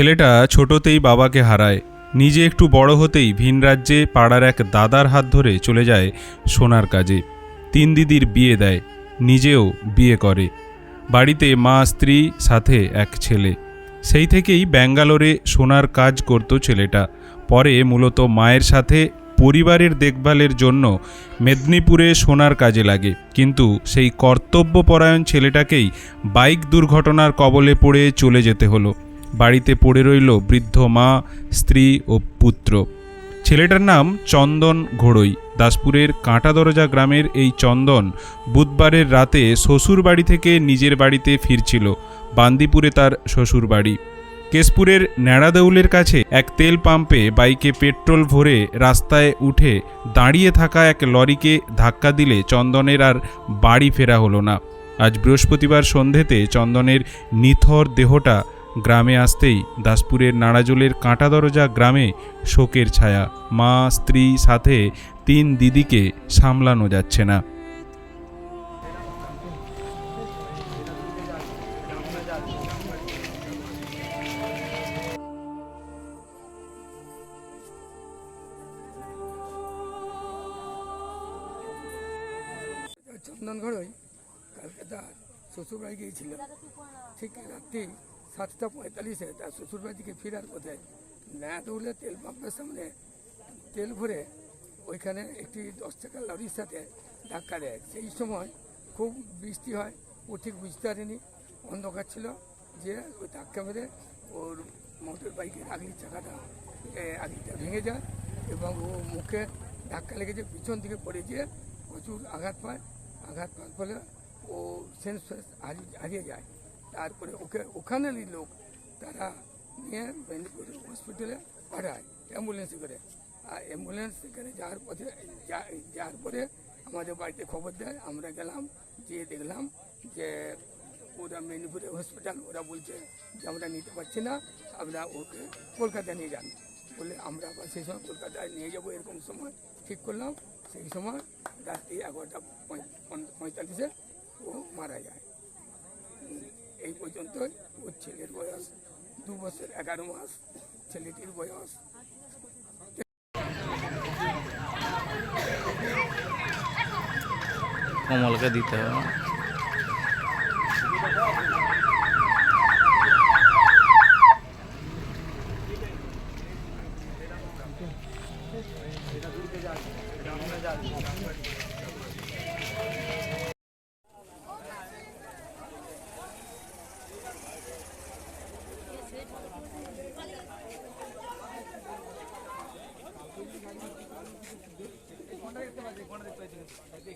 ছেলেটা ছোটতেই বাবাকে হারায়। নিজে একটু বড় হতেই ভিন রাজ্যে পাড়ার এক দাদার হাত ধরে চলে যায় সোনার কাজে। তিন দিদির বিয়ে দেয়, নিজেও বিয়ে করে। বাড়িতে মা, স্ত্রী, সাথে এক ছেলে। সেই থেকেই ব্যাঙ্গালোরে সোনার কাজ করত ছেলেটা। পরে মূলত মায়ের সাথে পরিবারের দেখভালের জন্য মেদিনীপুরে সোনার কাজে লাগে। কিন্তু সেই কর্তব্যপরায়ণ ছেলেটাকেই বাইক দুর্ঘটনার কবলে পড়ে চলে যেতে হলো। বাড়িতে পড়ে রইল বৃদ্ধ মা, স্ত্রী ও পুত্র। ছেলেটার নাম চন্দন ঘোড়ই। দাসপুরের কাঁটা দরজা গ্রামের এই চন্দন বুধবারের রাতে শ্বশুর বাড়ি থেকে নিজের বাড়িতে ফিরছিল। বান্দিপুরে তার শ্বশুর বাড়ি কেশপুরের ন্যাড়াদৌলের কাছে এক তেল পাম্পে বাইকে পেট্রোল ভরে রাস্তায় উঠে দাঁড়িয়ে থাকা এক লরিকে ধাক্কা দিলে চন্দনের আর বাড়ি ফেরা হলো না। আজ বৃহস্পতিবার সন্ধেতে চন্দনের নিথর দেহটা গ্রামে আসতেই দাসপুরের নাড়াজোলের কাঁটা দরজা গ্রামে শোকের ছায়া। মা, স্ত্রী সাথে তিন দিদিকে সামলানো যাচ্ছে না। চন্দন ঘরোই কালকে শ্বশুরবাড়ি গিয়েছিল। ঠিক রাত্রি সাতটা পঁয়তাল্লিশে তার শ্বশুরবাড়ি থেকে ফেরার পথে না দৌড়লে তেল পাম্পের সামনে তেল ভরে ওইখানে একটি দশ টাকার লরির সাথে ধাক্কা দেয়। সেই সময় খুব বৃষ্টি হয়, ও ঠিক বুঝতে পারেনি, অন্ধকার ছিল যে ওই ধাক্কা মেরে ওর মোটর বাইকের আগলির চাকাটা আগলিটা ভেঙে যায় এবং ও মুখে ধাক্কা লেগেছে, পিছন দিকে পড়ে গিয়ে প্রচুর আঘাত পায়। আঘাত পাওয়ার ফলে ও সেন্স হারিয়ে যায়। তারপরে ওকে ওখানেরই লোক তারা নিয়ে মেদিনীপুর হসপিটালে পাঠায় অ্যাম্বুলেন্সে করে। আর অ্যাম্বুলেন্স সেখানে যাওয়ার পথে যাওয়ার পরে আমাদের বাড়িতে খবর দেয়, আমরা গেলাম, গিয়ে দেখলাম যে ওরা মেদিনীপুরে হসপিটাল ওরা বলছে যে আমরা নিতে পারছি না আপনারা ওকে কলকাতা নিয়ে যান। বলে আমরা আবার সেই সময় কলকাতায় নিয়ে যাব এরকম সময় ঠিক করলাম। সেই সময় রাত্রি এগারোটা পঁয়- পঁয়- পঁয়তাল্লিশে ও মারা যায়। এই পর্যন্তই। ওর ছেলের বয়স দু বছর, এগারো মাস। ছেলেটির বয়স কমলকে দিতে হবে। এটা দূরে এটা আমরা দেখতে পাচ্ছি দেখতে পাচ্ছি